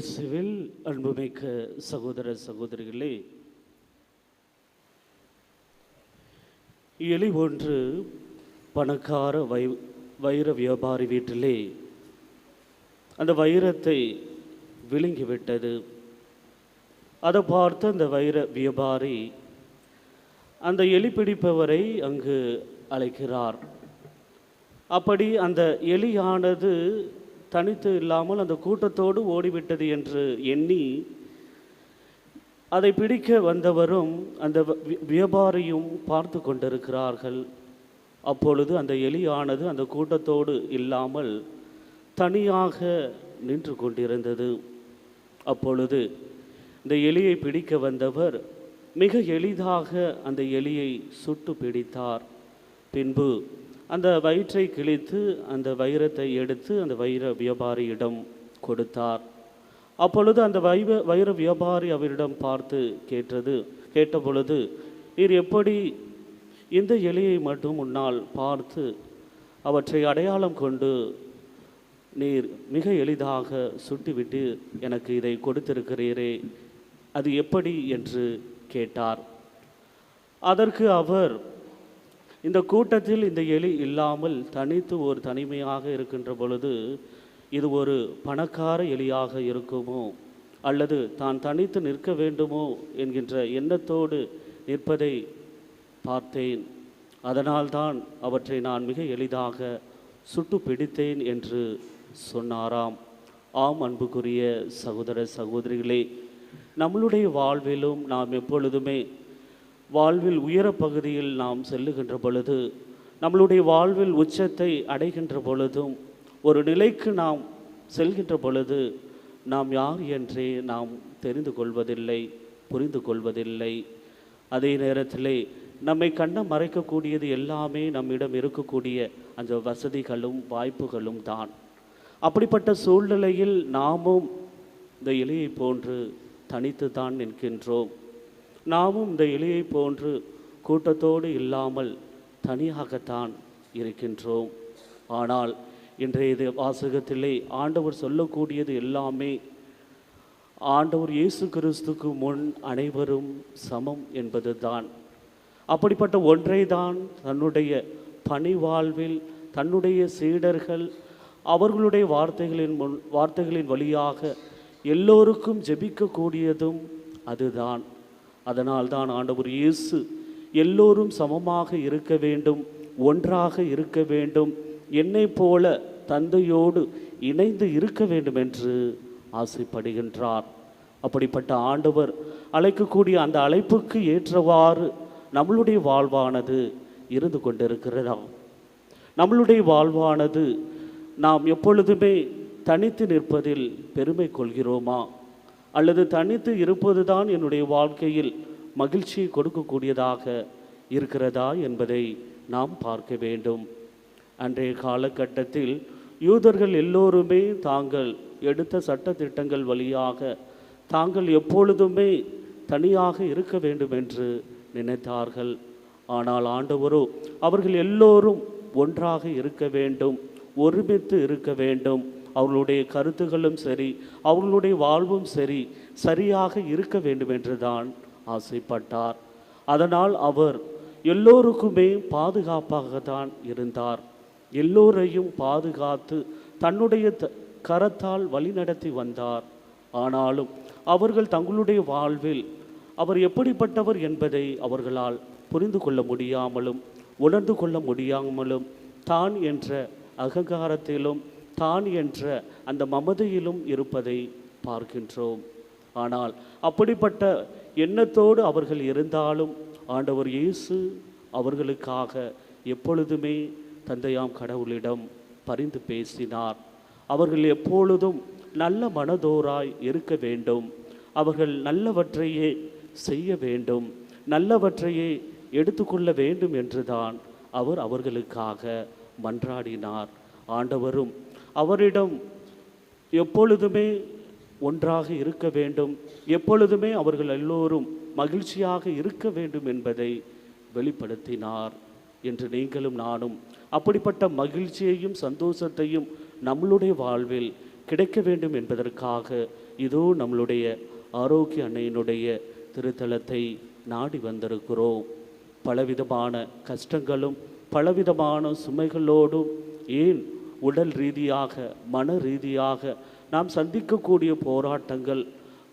இயேசுவில் அன்புமிக்க சகோதர சகோதரிகளே எலி ஒன்று பணக்கார வை வைர வியாபாரி வீட்டிலே அந்த வைரத்தை விழுங்கிவிட்டது. அதை பார்த்து அந்த வைர வியாபாரி அந்த எலி பிடிப்பவரை அங்கு அழைக்கிறார். அப்படி அந்த எலியானது தனித்து இல்லாமல் அந்த கூட்டத்தோடு ஓடிவிட்டது என்று எண்ணி அதை பிடிக்க வந்தவரும் அந்த வியாபாரியும் பார்த்து கொண்டிருக்கிறார்கள். அப்பொழுது அந்த எலியானது அந்த கூட்டத்தோடு இல்லாமல் தனியாக நின்று கொண்டிருந்தது. அப்பொழுது இந்த எலியை பிடிக்க வந்தவர் மிக எளிதாக அந்த எலியை சுட்டு பிடித்தார். பின்பு அந்த வயிற்றை கிழித்து அந்த வைரத்தை எடுத்து அந்த வைர வியாபாரியிடம் கொடுத்தார். அப்பொழுது அந்த வைவ வைர வியாபாரி அவரிடம் பார்த்து கேட்டது கேட்டபொழுது நீர் எப்படி இந்த எலியை மட்டும் முன்னால் பார்த்து அவற்றை அடையாளம் கொண்டு நீர் மிக எளிதாக சுட்டிவிட்டு எனக்கு இதை கொடுத்திருக்கிறீரே அது எப்படி? என்று கேட்டார். அதற்கு அவர் இந்த கூட்டத்தில் இந்த எலி இல்லாமல் தனித்து ஒரு தனிமையாக இருக்கின்ற பொழுது இது ஒரு பணக்கார எலியாக இருக்குமோ? அல்லது தான் தனித்து நிற்க வேண்டுமோ? என்கின்ற எண்ணத்தோடு நிற்பதை பார்த்தேன். அதனால்தான் அவற்றை நான் மிக எளிதாக சுட்டு பிடித்தேன் என்று சொன்னாராம். ஆம் அன்புக்குரிய சகோதர சகோதரிகளே நம்மளுடைய வாழ்விலும் நாம் எப்பொழுதுமே வாழ்வில் உயர பகுதியில் நாம் செல்லுகின்ற பொழுது நம்மளுடைய வாழ்வில் உச்சத்தை அடைகின்ற பொழுதும் ஒரு நிலைக்கு நாம் செல்கின்ற பொழுது நாம் யார் என்றே நாம் தெரிந்து கொள்வதில்லை புரிந்து கொள்வதில்லை. அதே நேரத்திலே நம்மை கண்ண மறைக்கக்கூடியது எல்லாமே நம்மிடம் இருக்கக்கூடிய அந்த வசதிகளும் வாய்ப்புகளும் தான். அப்படிப்பட்ட சூழ்நிலையில் நாமும் இந்த இலையை போன்று தனித்து தான் நிற்கின்றோம். நாமும் இந்த எலியை போன்று கூட்டத்தோடு இல்லாமல் தனியாகத்தான் இருக்கின்றோம். ஆனால் இன்றைய இது வாசகத்திலே ஆண்டவர் சொல்லக்கூடியது எல்லாமே ஆண்டவர் இயேசு கிறிஸ்துக்கு முன் அனைவரும் சமம் என்பதுதான். அப்படிப்பட்ட ஒன்றை தான் தன்னுடைய பணி வாழ்வில் தன்னுடைய சீடர்கள் அவர்களுடைய வார்த்தைகளின் முன் வார்த்தைகளின் வழியாக எல்லோருக்கும் ஜெபிக்கக்கூடியதும் அதுதான். அதனால் தான் ஆண்டவர் இயேசு எல்லோரும் சமமாக இருக்க வேண்டும் ஒன்றாக இருக்க வேண்டும் என்னை போல தந்தையோடு இணைந்து இருக்க வேண்டும் என்று ஆசைப்படுகின்றார். அப்படிப்பட்ட ஆண்டவர் அழைக்கக்கூடிய அந்த அழைப்புக்கு ஏற்றவாறு நம்மளுடைய வாழ்வானது இருந்து கொண்டிருக்கிறதா? நம்மளுடைய வாழ்வானது நாம் எப்பொழுதுமே தனித்து நிற்பதில் பெருமை கொள்கிறோமா? அல்லது தனித்து இருப்பதுதான் என்னுடைய வாழ்க்கையில் மகிழ்ச்சியை கொடுக்கக்கூடியதாக இருக்கிறதா என்பதை நாம் பார்க்க வேண்டும். அன்றைய காலகட்டத்தில் யூதர்கள் எல்லோருமே தாங்கள் எடுத்த சட்ட திட்டங்கள் வழியாக தாங்கள் எப்பொழுதுமே தனியாக இருக்க வேண்டும் என்று நினைத்தார்கள். ஆனால் ஆண்டவரோ அவர்கள் எல்லோரும் ஒன்றாக இருக்க வேண்டும் ஒருமித்து இருக்க வேண்டும். அவர்களுடைய கருத்துகளும் சரி அவர்களுடைய வாழ்வும் சரி சரியாக இருக்க வேண்டும் என்று தான் ஆசைப்பட்டார். அதனால் அவர் எல்லோருக்குமே பாதுகாப்பாக தான் இருந்தார். எல்லோரையும் பாதுகாத்து தன்னுடைய த- கரத்தால் வழிநடத்தி வந்தார். ஆனாலும் அவர்கள் தங்களுடைய வாழ்வில் அவர் எப்படிப்பட்டவர் என்பதை அவர்களால் புரிந்து கொள்ள முடியாமலும் உணர்ந்து கொள்ள முடியாமலும் தான் என்ற அகங்காரத்திலும் தான் என்ற அந்த மமதையிலும் இருப்பதை பார்க்கின்றோம். ஆனால் அப்படிப்பட்ட எண்ணத்தோடு அவர்கள் இருந்தாலும் ஆண்டவர் இயேசு அவர்களுக்காக எப்பொழுதுமே தந்தையாம் கடவுளிடம் பரிந்து பேசினார். அவர்கள் எப்பொழுதும் நல்ல மனதோராய் இருக்க வேண்டும். அவர்கள் நல்லவற்றையே செய்ய வேண்டும். நல்லவற்றையே எடுத்துக்கொள்ள வேண்டும் என்றுதான் அவர் அவர்களுக்காக மன்றாடினார். ஆண்டவரும் அவரிடம் எப்பொழுதுமே ஒன்றாக இருக்க வேண்டும். எப்பொழுதுமே அவர்கள் எல்லோரும் மகிழ்ச்சியாக இருக்க வேண்டும் என்பதை வெளிப்படுத்தினார் என்று நீங்களும் நானும். அப்படிப்பட்ட மகிழ்ச்சியையும் சந்தோஷத்தையும் நம்மளுடைய வாழ்வில் கிடைக்க வேண்டும் என்பதற்காக இதோ நம்மளுடைய ஆரோக்கிய அன்னையினுடைய திருத்தலத்தை நாடி வந்திருக்கிறோம். பலவிதமான கஷ்டங்களும் பலவிதமான சுமைகளோடும் ஏன் உடல் ரீதியாக மன ரீதியாக நாம் சந்திக்கக்கூடிய போராட்டங்கள்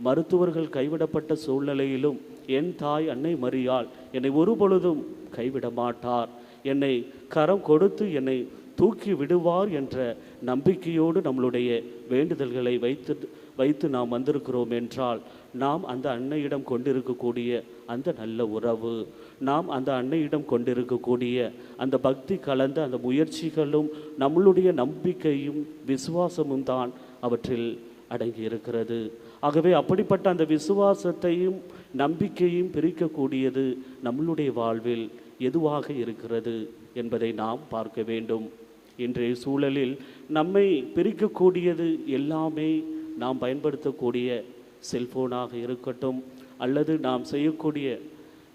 மருத்துவர்கள் கைவிடப்பட்ட சூழ்நிலையிலும் என் தாய் அன்னை மரியாள் என்னை ஒருபொழுதும் கைவிட மாட்டார். என்னை கரம் கொடுத்து என்னை தூக்கி விடுவார் என்ற நம்பிக்கையோடு நம்மளுடைய வேண்டுதல்களை வைத்து வைத்து நாம் வந்திருக்கிறோம் என்றால் நாம் அந்த அன்னையிடம் கொண்டிருக்கக்கூடிய அந்த நல்ல உறவு நாம் அந்த அன்னையிடம் கொண்டிருக்கக்கூடிய அந்த பக்தி கலந்த அந்த முயற்சிகளும் நம்மளுடைய நம்பிக்கையும் விசுவாசமும் தான் அவற்றில் அடங்கி இருக்கிறது ஆகவே அப்படிப்பட்ட அந்த விசுவாசத்தையும் நம்பிக்கையும் பிரிக்கக்கூடியது நம்மளுடைய வாழ்வில் எதுவாக இருக்கிறது என்பதை நாம் பார்க்க வேண்டும். இன்றைய சூழலில் நம்மை பிரிக்கக்கூடியது எல்லாமே நாம் பயன்படுத்தக்கூடிய செல்ஃபோனாக இருக்கட்டும் அல்லது நாம் செய்யக்கூடிய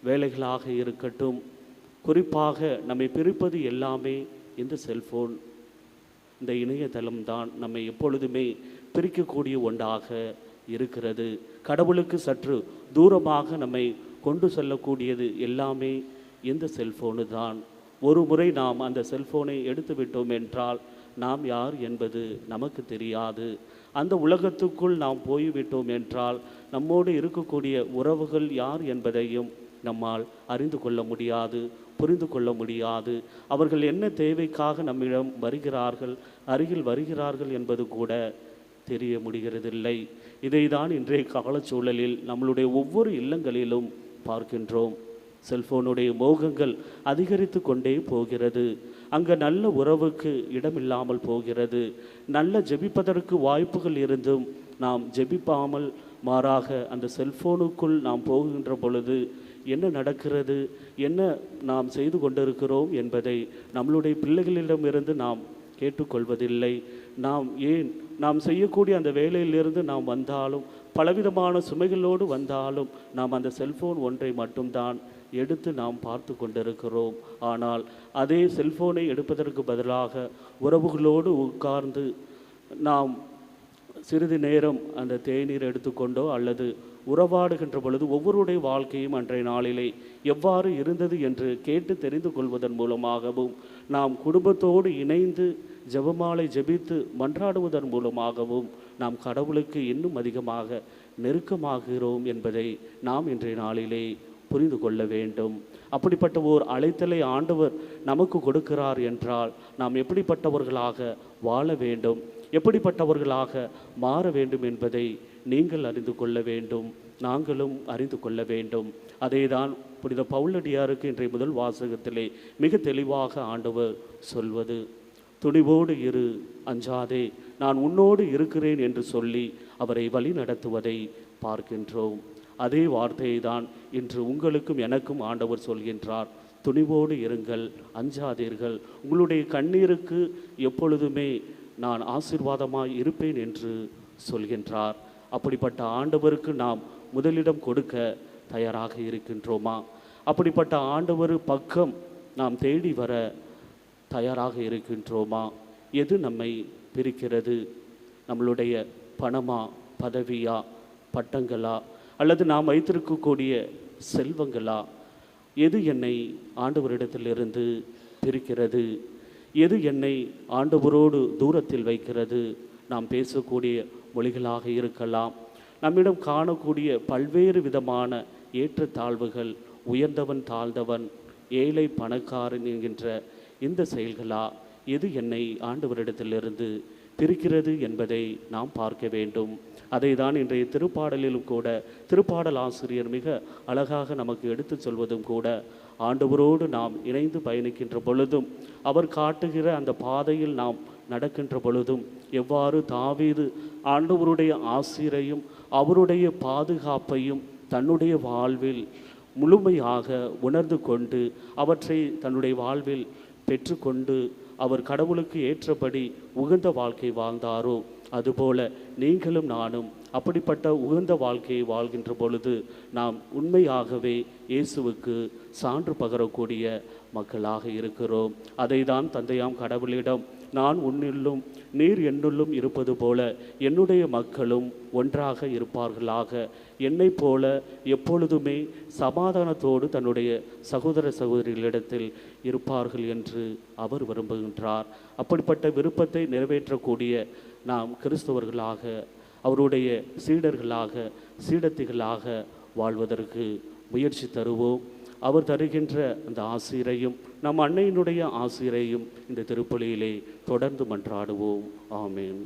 வேலைகளாக இருக்கட்டும் குறிப்பாக நம்மை பிரிப்பது எல்லாமே இந்த செல்ஃபோன் இந்த இணையதளம் தான் நம்மை எப்பொழுதுமே பிரிக்கக்கூடிய ஒன்றாக இருக்கிறது. கடவுளுக்கு சற்று தூரமாக நம்மை கொண்டு செல்லக்கூடியது எல்லாமே இந்த செல்ஃபோனு தான். ஒரு முறை நாம் அந்த செல்ஃபோனை எடுத்து விட்டோம் என்றால் நாம் யார் என்பது நமக்கு தெரியாது. அந்த உலகத்துக்குள் நாம் போய்விட்டோம் என்றால் நம்மோடு இருக்கக்கூடிய உறவுகள் யார் என்பதையும் நம்மால் அறிந்து கொள்ள முடியாது புரிந்து கொள்ள முடியாது. அவர்கள் என்ன தேவைக்காக நம்மிடம் வருகிறார்கள் அருகில் வருகிறார்கள் என்பது கூட தெரிய முடிகிறதில்லை. இதைதான் இன்றைய காலச்சூழலில் நம்மளுடைய ஒவ்வொரு இல்லங்களிலும் பார்க்கின்றோம். செல்போனுடைய மோகங்கள் அதிகரித்து கொண்டே போகிறது. அங்கே நல்ல உறவுக்கு இடமில்லாமல் போகிறது. நல்ல ஜெபிப்பதற்கு வாய்ப்புகள் இருந்தும் நாம் ஜெபிப்பாமல் மாறாக அந்த செல்போனுக்குள் நாம் போகின்ற பொழுது என்ன நடக்கிறது என்ன நாம் செய்து கொண்டிருக்கிறோம் என்பதை நம்மளுடைய பிள்ளைகளிடமிருந்து நாம் கேட்டுக்கொள்வதில்லை. நாம் ஏன் நாம் செய்யக்கூடிய அந்த வேலையிலிருந்து நாம் வந்தாலும் பலவிதமான சுமைகளோடு வந்தாலும் நாம் அந்த செல்போன் ஒன்றை மட்டும்தான் எடுத்து நாம் பார்த்து கொண்டிருக்கிறோம். ஆனால் அதே செல்ஃபோனை எடுப்பதற்கு பதிலாக உறவுகளோடு உட்கார்ந்து நாம் சிறிது நேரம் அந்த தேநீர் எடுத்துக்கொண்டோ அல்லது உறவாடுகின்ற பொழுது ஒவ்வொருடைய வாழ்க்கையும் அன்றைய நாளிலே எவ்வாறு இருந்தது என்று கேட்டு தெரிந்து கொள்வதன் மூலமாகவும் நாம் குடும்பத்தோடு இணைந்து ஜெபமாலை ஜெபித்து மன்றாடுவதன் மூலமாகவும் நாம் கடவுளுக்கு இன்னும் அதிகமாக நெருக்கமாகிறோம் என்பதை நாம் இன்றைய நாளிலே புரிந்து கொள்ள வேண்டும். அப்படிப்பட்ட ஓர் அழைத்தலை ஆண்டவர் நமக்கு கொடுக்கிறார் என்றால் நாம் எப்படிப்பட்டவர்களாக வாழ வேண்டும் எப்படிப்பட்டவர்களாக மாற வேண்டும் என்பதை நீங்கள் அறிந்து கொள்ள வேண்டும் நாங்களும் அறிந்து கொள்ள வேண்டும். அதேதான் புனித பவுலடியாருக்கு இன்றைய முதல் வாசகத்திலே மிக தெளிவாக ஆண்டவர் சொல்வது துணிவோடு இரு அஞ்சாதே நான் உன்னோடு இருக்கிறேன் என்று சொல்லி அவரை வழி நடத்துவதை பார்க்கின்றோம். அதே வார்த்தையை தான் இன்று உங்களுக்கும் எனக்கும் ஆண்டவர் சொல்கின்றார். துணிவோடு இருங்கள் அஞ்சாதீர்கள். உங்களுடைய கண்ணீருக்கு எப்பொழுதுமே நான் ஆசீர்வாதமாக இருப்பேன் என்று சொல்கின்றார். அப்படிப்பட்ட ஆண்டவருக்கு நாம் முதலிடம் கொடுக்க தயாராக இருக்கின்றோமா? அப்படிப்பட்ட ஆண்டவர் பக்கம் நாம் தேடி வர தயாராக இருக்கின்றோமா? எது நம்மை பிரிக்கிறது? நம்மளுடைய பணமா பதவியா பட்டங்களா? அல்லது நாம் வைத்திருக்கக்கூடிய செல்வங்களா? எது என்னை ஆண்டவரிடத்திலிருந்து பிரிக்கிறது? எது என்னை ஆண்டவரோடு தூரத்தில் வைக்கிறது? நாம் பேசக்கூடிய மொழிகளாக இருக்கலாம். நம்மிடம் காணக்கூடிய பல்வேறு விதமான ஏற்றத்தாழ்வுகள் உயர்ந்தவன் தாழ்ந்தவன் ஏழை பணக்காரன் என்கின்ற இந்த செயல்களா? எது என்னை ஆண்டவரிடத்திலிருந்து பிரிக்கிறது என்பதை நாம் பார்க்க வேண்டும். அதை தான் இன்றைய திருப்பாடலிலும் கூட திருப்பாடல் ஆசிரியர் மிக அழகாக நமக்கு எடுத்துச் சொல்வதும் கூட ஆண்டவரோடு நாம் இணைந்து பயணிக்கின்ற பொழுதும் அவர் காட்டுகிற அந்த பாதையில் நாம் நடக்கின்ற பொழுதும் எவ்வாறு தாவீது ஆண்டவருடைய ஆசிரையும் அவருடைய பாதுகாப்பையும் தன்னுடைய வாழ்வில் முழுமையாக உணர்ந்து கொண்டு அவற்றை தன்னுடைய வாழ்வில் பெற்றுக்கொண்டு அவர் கடவுளுக்கு ஏற்றபடி உகந்த வாழ்க்கை வாழ்ந்தாரோ அதுபோல நீங்களும் நானும் அப்படிப்பட்ட உகந்த வாழ்க்கையை வாழ்கின்ற பொழுது நாம் உண்மையாகவே இயேசுவுக்கு சான்று பகரக்கூடிய மக்களாக இருக்கிறோம். அதை தான் தந்தையாம் கடவுளிடம் நான் உன்னிலும் நீர் என்னுள்ளும் இருப்பது போல என்னுடைய மக்களும் ஒன்றாக இருப்பார்களாக. என்னைப் போல எப்பொழுதுமே சமாதானத்தோடு தன்னுடைய சகோதர சகோதரிகளிடத்தில் இருப்பார்கள் என்று அவர் விரும்புகின்றார். அப்படிப்பட்ட விருப்பத்தை நிறைவேற்றக்கூடிய நாம் கிறிஸ்தவர்களாக அவருடைய சீடர்களாக சீடத்திகளாக வாழ்வதற்கு முயற்சி தருவோம். அவர் தருகின்ற அந்த ஆசிரையும் நம் அன்னையினுடைய ஆசிரையும் இந்த திருப்பலியிலே தொடர்ந்து மன்றாடுவோம். ஆமேன்.